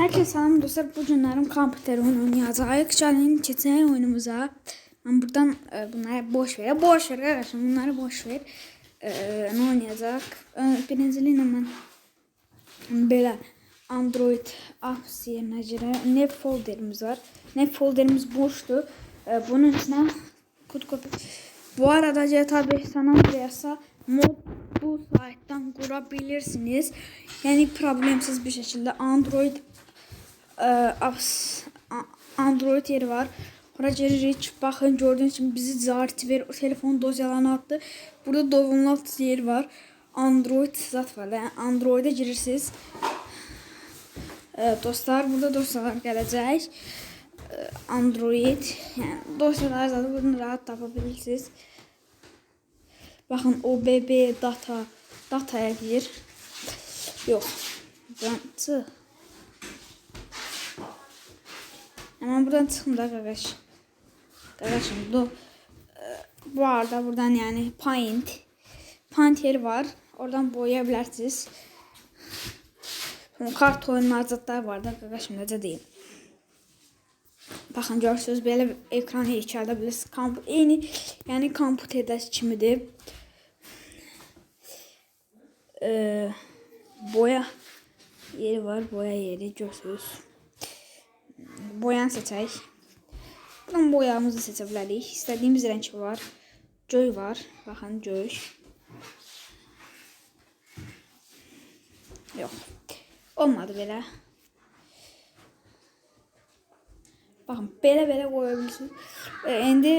Herkese selam dostlar. Bu günlerim kompüter oyunu oynayacağız. Gelin keçen oyunumuza. Ben buradan e, bunları boş ver. Boş ver arkadaşlar. Bunları boş ver. E, ne oynayacak? E, birinciliğine ben böyle Android apps yerine göre ne folderimiz var. Ne folderimiz boştu. E, bunun içine kod kopi. Bu arada GTA 5 San Andreas'a mod bu site'den kurabilirsiniz. Yani problemsiz bir şekilde Android e, Android yeri var. Oraya giririk. Bakın gördüğünüz gibi bizi zarti ver. O telefon dosyalarını attı. Burada download yeri var. Android zat var. Yani Android'e girirsiniz. Dostlar burada dosyalar gelecek. E, Android yani dosyalar zaten bunu rahat tapabilirsiniz. Bakın OBB data dataya gir. Yok. Buradan çık. Hemen buradan çıkın da arkadaş. Arkadaşım bu bu arada buradan yani paint paint yeri var. Oradan boyayabilirsiniz. Sonra kart oyunlar zatlar var da arkadaşım necə deyim. Baxın görürsünüz belə ekranı yekəldə bilirsiniz. Kamp eyni yəni kompüterdəki kimidir. Ee, boya yeri var. Boya yeri görürsünüz. Boyan seçək. Buradan boyamızı seçə bilərik. İstədiyimiz rəng var. Göy var. Baxın göy. Yox. Olmadı belə. Baxın, belə-belə qoya bilirsiniz. E, indi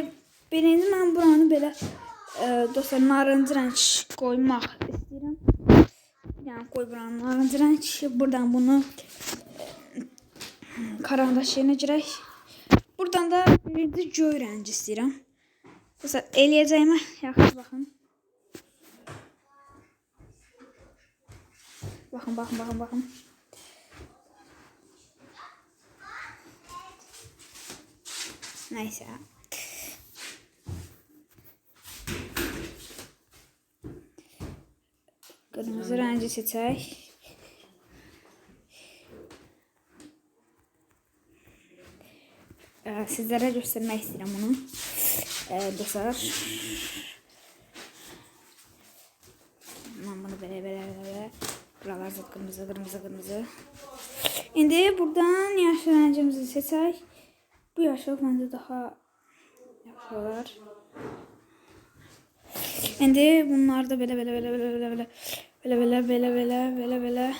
birinci mən buranı belə e, dostlar narıncı rəng qoymaq istəyirəm. Yəni qoy buranı narıncı rəng. Buradan bunu karandaş yerinə girək. Buradan da birinci göy rəngi istəyirəm. Dostlar eləyəcəyimə yaxşı baxın. Baxın, baxın, baxın, baxın. Neyse. Kırmızı rengi seçək. Ee, sizlere göstermek istedim bunu. Ee, dostlar. Ben bunu böyle böyle böyle. Buralar zıt kırmızı kırmızı kırmızı. İndi buradan yaşlı rengimizi seçək. Bu yaşlılık bence daha yaxşı olar. İndi bunlar da belə belə belə belə belə belə belə belə belə belə belə belə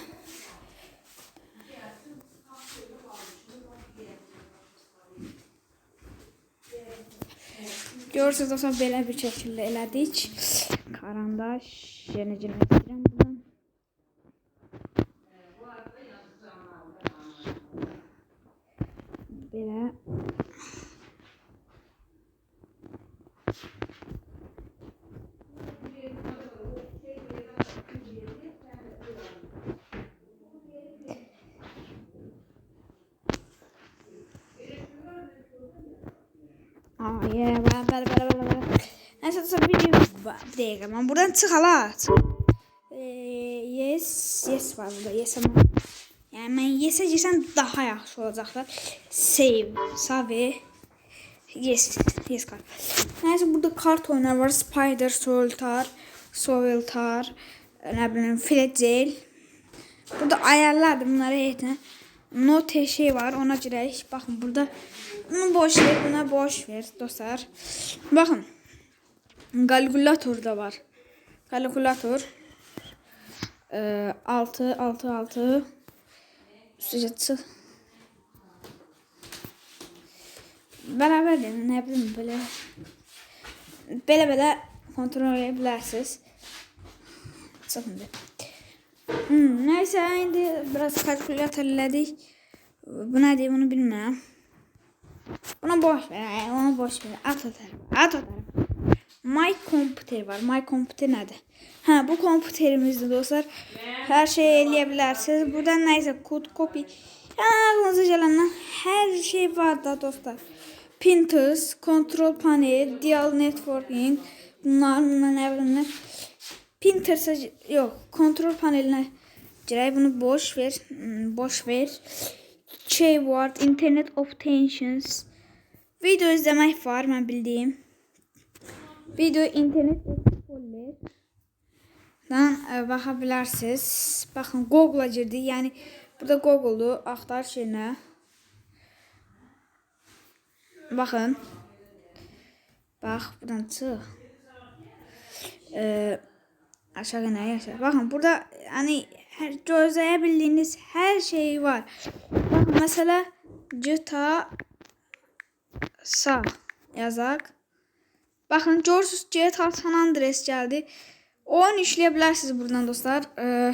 Görürsünüz dostlar belə bir şəkildə elədik. Karandaş yenə-yenə istəyirəm buradan. Belə Aa, yeah, böyle böyle böyle böyle böyle. Neyse video bir ben buradan çıkala. Ee, yes, yes var burada. Yes ama. Yani ben yes'e girsem daha yaxşı olacaklar. Save, save. Yes, yes kart. Neyse burada kart oyunlar var. Spider, Soltar, Soveltar, ne bileyim Fletzel. Burada ayarlardı bunları eğitim. Note şey var ona girək. Baxın burada bunu boş ver, buna boş ver dostlar. Baxın. Kalkulator da var. Kalkulator. Ee, 6 6 6 Üstüce çık. Beraber de ne bileyim böyle böyle böyle kontrol edebilirsiniz. Çıkın bir. Hmm, neyse indi biraz kalkülatör elədik. Bu nədir bunu bilmirəm. Buna boş ver, ona boş ver. At tarafa, at tarafa. My Computer var. My Computer nədir? Hə, bu kompüterimizdir dostlar. Hər şey eləyə bilərsiniz. Buradan nəysə kod copy. Ağlınıza gələn hər şey var da dostlar. Pinterest, Control Panel, Dial Networking, bunlar, bunlar nə bilim. Pinterest'e yok kontrol paneline girey bunu boş ver hmm, boş ver şey var. Internet of Tensions. Video izlemek var ben bildiğim. Video internet Explorer. Dan e, baxa bilərsiniz. Baxın Google-a girdik. Yəni burada Google-u axtar şeyinə. Baxın. Bax, buradan çıx. Ee, aşağı inək aşağı. Baxın burada yəni hər gözləyə bildiyiniz hər şey var. Baxın məsələ GTA sağ yazaq. Baxın görürsüz GTA San Andreas gəldi. Oyun işləyə bilərsiniz buradan dostlar. Ee,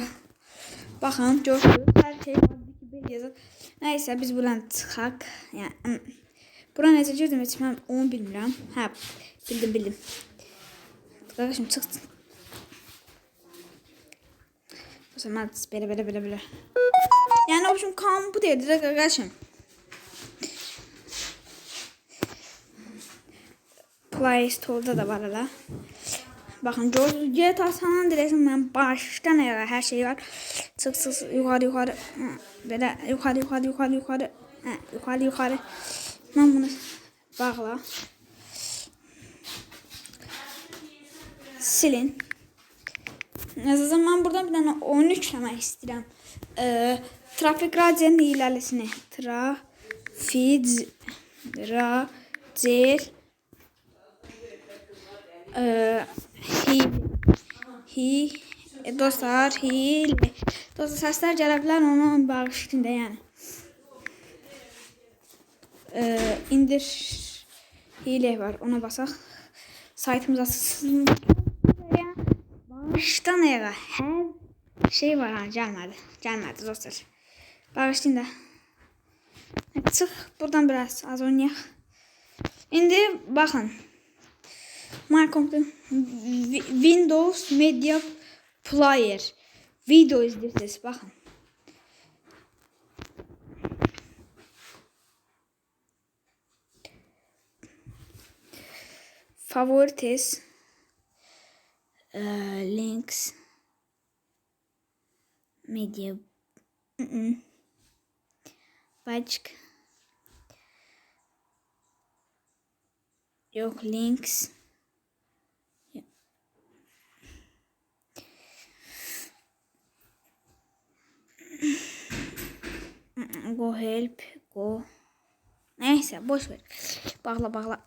baxın görürsüz hər şey var. Wikipedia yazaq. Nəysə biz buradan çıxaq. Yəni bura necə girdim heç mən onu bilmirəm. Hə, bildim, bildim. Qardaşım çıxsın. O zaman belə belə belə belə. Yəni o kan bu deyildi də qardaşım. Play Store'da da var hala. Bakın GTA San Andreas'ın ben baştan ayağa her şey var. Çık çık, yukarı yukarı. Böyle yukarı yukarı yukarı yukarı. Hı, yukarı yukarı. Ben bunu bağla. Silin. Yazıdan ben buradan bir tane 13 demek istedim. Ee, trafik radyanın ilerlesine. Trafik radyer ee, hi hi e, dostlar hile dostlar sesler gələ bilər onu bağışlayın da yəni ee, indir hile var ona basaq saytımız açılsın başdan ayağa hər şey var ha gəlmədi gəlmədi dostlar bağışlayın da çıx buradan biraz az oynayaq indi baxın My computer Wi- Windows Media Player. Video izləyirsiniz baxın. Favorites uh, links -mm. Başka yok links Go help. Go. Neyse boş ver. Bağla bağla.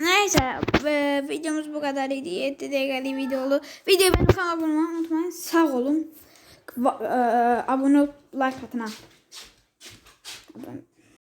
Neyse e, videomuz bu kadar idi. 7 dakikalık video oldu. Videoyu benim kanalıma abone olmayı unutmayın. Sağ olun. E, abone ol, like atın. Abone-